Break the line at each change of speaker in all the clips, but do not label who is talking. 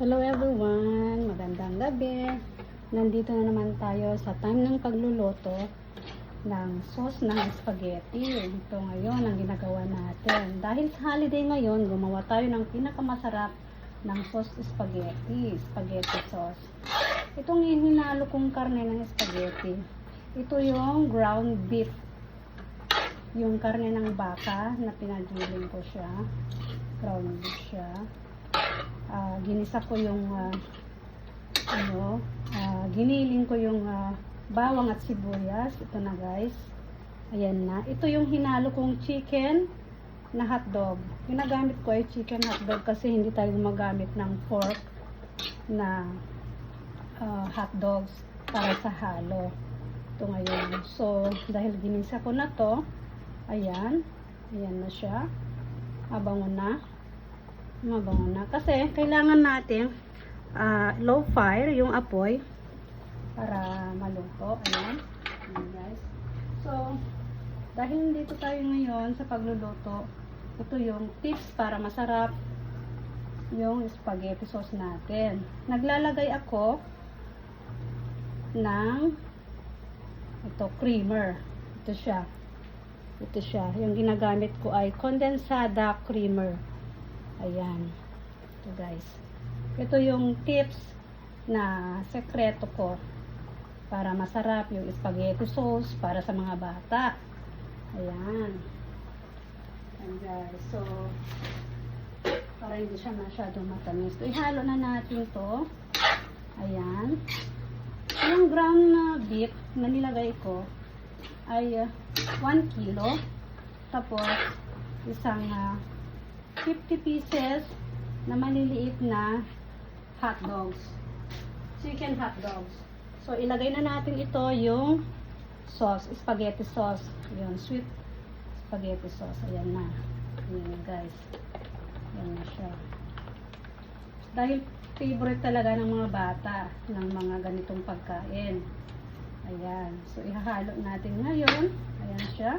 Hello everyone! Magandang gabi! Nandito na naman tayo sa time ng pagluluto ng sauce ng spaghetti. Ito ngayon ang ginagawa natin. Dahil sa holiday ngayon, gumawa tayo ng pinakamasarap ng sauce spaghetti. Spaghetti sauce. Itong hinalo kong karne ng spaghetti. Ito yung ground beef. Yung karne ng baka na pinagiling ko siya. Ground beef siya ah, ginisa ko yung ah, ano, ah, giniling ko yung ah, bawang at sibuyas. Ito na guys. Ayan na. Ito yung hinalo kong chicken na hotdog. Ginagamit ko ay chicken hotdog kasi hindi tayo gumagamit ng pork na ah, hotdogs para sa halo. Ito ngayon. So, dahil ginisa ko na to, ayan. Ayan na siya. Abango na mabango na. Kasi, kailangan natin ah, low fire, yung apoy, para maluto. Ayan, guys. So, dahil dito tayo ngayon sa pagluluto, ito yung tips para masarap yung spaghetti sauce natin. Naglalagay ako ng ito, creamer. Ito siya. Ito siya. Yung ginagamit ko ay condensada creamer. Ayan. Ito guys. Ito yung tips na sekreto ko para masarap yung spaghetti sauce para sa mga bata. Ayan. Ayan guys. So, para hindi siya masyadong matamis. So, ihalo na natin to. Ayan. Yung ground na beef na nilagay ko ay 1 kilo. Tapos, isang ah, 50 pieces na maliliit na hot dogs. Chicken hot dogs. So, ilagay na natin ito yung sauce, spaghetti sauce. Yun, sweet spaghetti sauce. Ayan na. Ayan guys. Ayan na siya. Dahil favorite talaga ng mga bata ng mga ganitong pagkain. Ayan. So, ihahalo natin ngayon. Ayan siya.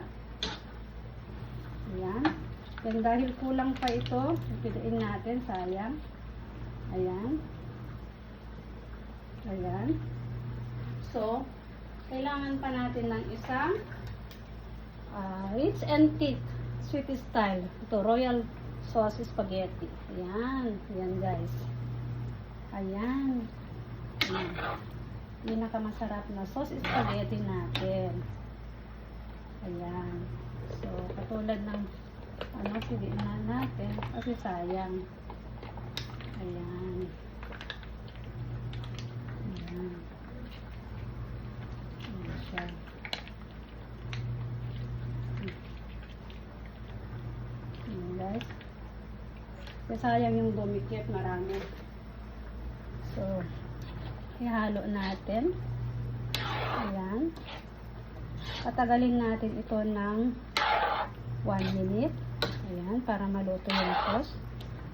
Ayan. Then dahil kulang pa ito, ipidain natin, sayang. Ayan. Ayan. So, kailangan pa natin ng isang ah, rich and thick sweet style. Ito, royal sauce spaghetti. Ayan. Ayan guys. Ayan. Ayan. Pinakamasarap na sauce spaghetti natin. Ayan. So, katulad ng ano, piliin na natin kasi sayang. Ayan. Ayan. Guys. Sayang yung dumikit marami. So, ihalo natin. Ayan. Patagalin natin ito ng 1 minute. Ayan, para maluto yung sauce.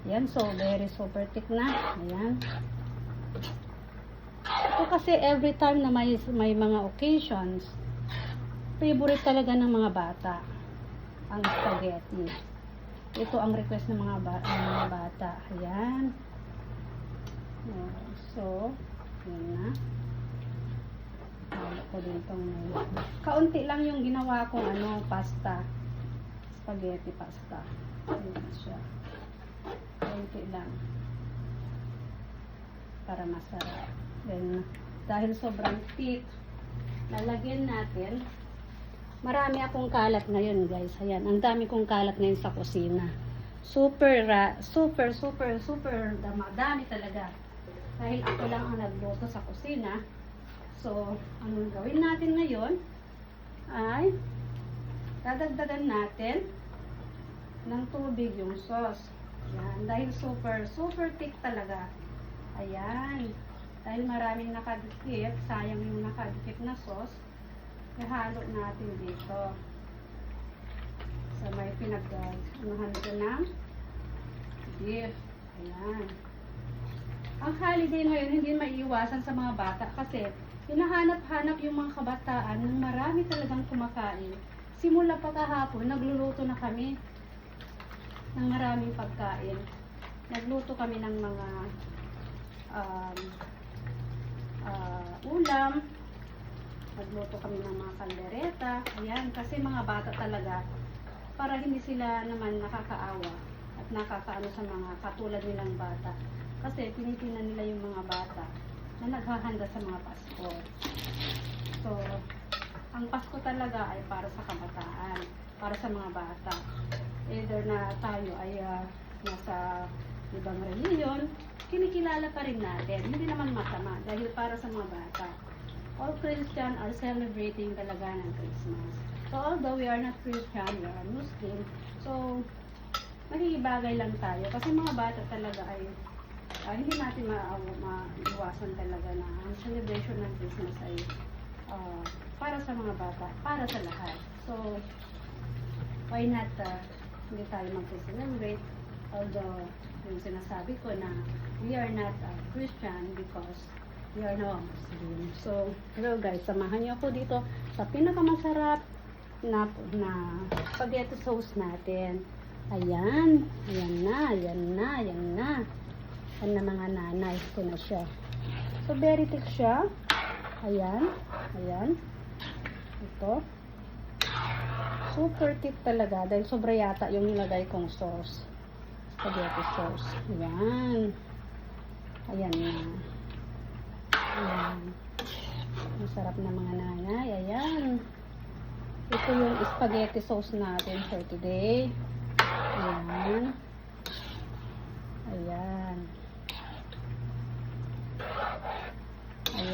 Ayan, so very super thick na. Ayan. Ito kasi every time na may, may mga occasions, favorite talaga ng mga bata ang spaghetti. Ito ang request ng mga, ba- ng mga bata. Ayan. So, ayan na. Halo ko din itong Kaunti lang yung ginawa kong ano, pasta spaghetti pasta. Ayan siya. Konti lang. Para masarap. Then, dahil sobrang thick, lalagyan natin. Marami akong kalat ngayon, guys. Ayan, ang dami kong kalat ngayon sa kusina. Super, super, super, super, dami talaga. Dahil ako lang ang nagluto sa kusina. So, ang gawin natin ngayon ay dadagdagan natin ng tubig yung sauce. Yan. Dahil super, super thick talaga. Ayan. Dahil maraming nakadikit, sayang yung nakadikit na sauce, ihalo natin dito. Sa may pinag-anuhan ko ng beef. Ayan. Ang holiday ngayon, hindi maiiwasan sa mga bata kasi hinahanap-hanap yung mga kabataan ng marami talagang kumakain. Simula pa kahapon, nagluluto na kami ng maraming pagkain. Nagluto kami ng mga um, ah, ulam. Nagluto kami ng mga kaldereta. Ayan, kasi mga bata talaga, para hindi sila naman nakakaawa at nakakaano sa mga katulad nilang bata. Kasi tinitingnan nila yung mga bata na naghahanda sa mga Pasko. So, ang Pasko talaga ay para sa kabataan, para sa mga bata. Either na tayo ay ah, nasa ibang reliyon, kinikilala pa rin natin. Hindi naman masama dahil para sa mga bata. All Christian are celebrating talaga ng Christmas. So, although we are not Christian, we are Muslim, so, makikibagay lang tayo. Kasi mga bata talaga ay ah, hindi natin ma- maiwasan talaga na ang celebration ng Christmas ay ah, para sa mga bata, para sa lahat. So, why not ah, hindi tayo mag-celebrate? Although, yung sinasabi ko na we are not ah, Christian because we are now Muslim. So, hello guys, samahan niyo ako dito sa pinakamasarap na, na spaghetti sauce natin. Ayan, ayan na, ayan na, ayan na. Ayan na mga nanay ko na siya. So, very thick siya. Ayan, ayan. Ito. Super thick talaga dahil sobra yata yung nilagay kong sauce. Spaghetti sauce. Ayan. Ayan na. Ayan. Masarap na mga nanay. Ayan. Ito yung spaghetti sauce natin for today. Ayan. Ayan.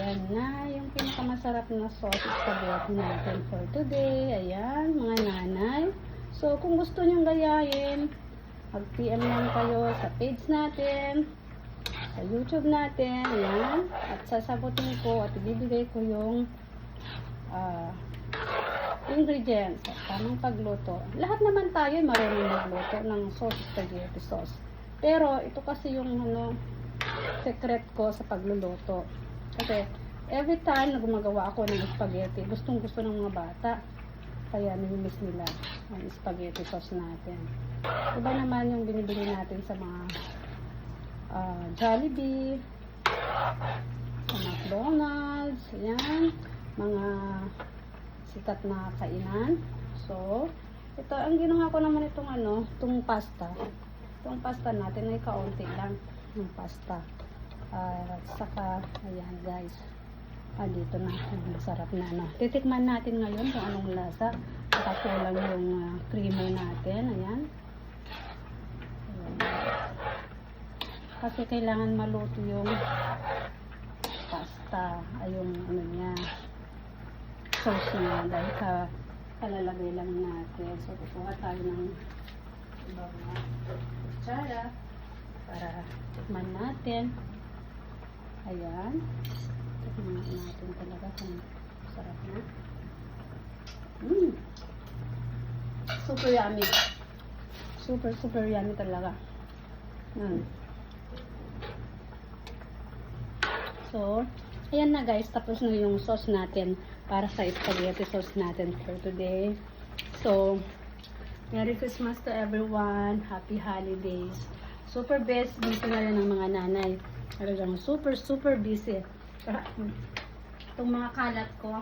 Ayan na yung pinakamasarap na sauce spaghetti natin for today. Ayan, mga nanay. So, kung gusto nyong gayahin, mag-PM lang kayo sa page natin, sa YouTube natin, ayan. At sasagutin ko at ibibigay ko yung ah, ingredients at tamang pagluto. Lahat naman tayo ay marunong magluto ng sauce spaghetti sauce. Pero ito kasi yung ano, secret ko sa pagluluto. Kasi every time na gumagawa ako ng spaghetti, gustong gusto ng mga bata. Kaya nilimiss nila ang spaghetti sauce natin. Iba naman yung binibili natin sa mga ah, Jollibee, sa McDonald's, yan, mga sikat na kainan. So, ito, ang ginawa ko naman itong ano, itong pasta. Itong pasta natin ay kaunti lang yung pasta. At saka, ayan guys, ah, dito na, masarap na ano. Titikman natin ngayon kung anong lasa. Nakakulang yung ah, creamer natin, ayan. Kasi kailangan maluto yung pasta, ay yung ano niya, sauce niya dahil ka kalalagay lang natin. So, kukuha tayo ng ibang kutsara para tikman natin. Ayan. Tikman natin talaga kung sarap na. Mmm. Super yummy. Super, super yummy talaga. Mm. So, ayan na guys, tapos na yung sauce natin para sa spaghetti sauce natin for today. So, Merry Christmas to everyone. Happy holidays. Super best busy na rin ng mga nanay. Talagang super, super busy. Kaya, Itong mga kalat ko,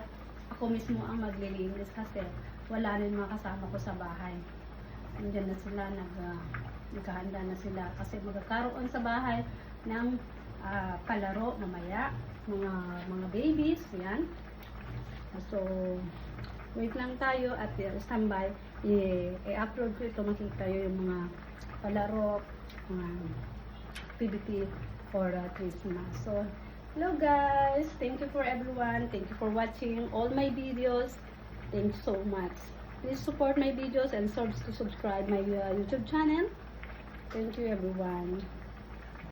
ako mismo ang maglilinis kasi wala rin mga kasama ko sa bahay. Nandiyan na sila, nag, ah, naghahanda na sila kasi magkakaroon sa bahay ng ah, palaro na maya, mga, mga babies, yan. So, wait lang tayo at uh, standby. I-upload ko ito, makita kayo yung mga palaro, mga activity for uh, Christmas. So, hello guys! Thank you for everyone. Thank you for watching all my videos. Thank you so much. Please support my videos and sub- to subscribe my uh, YouTube channel. Thank you everyone.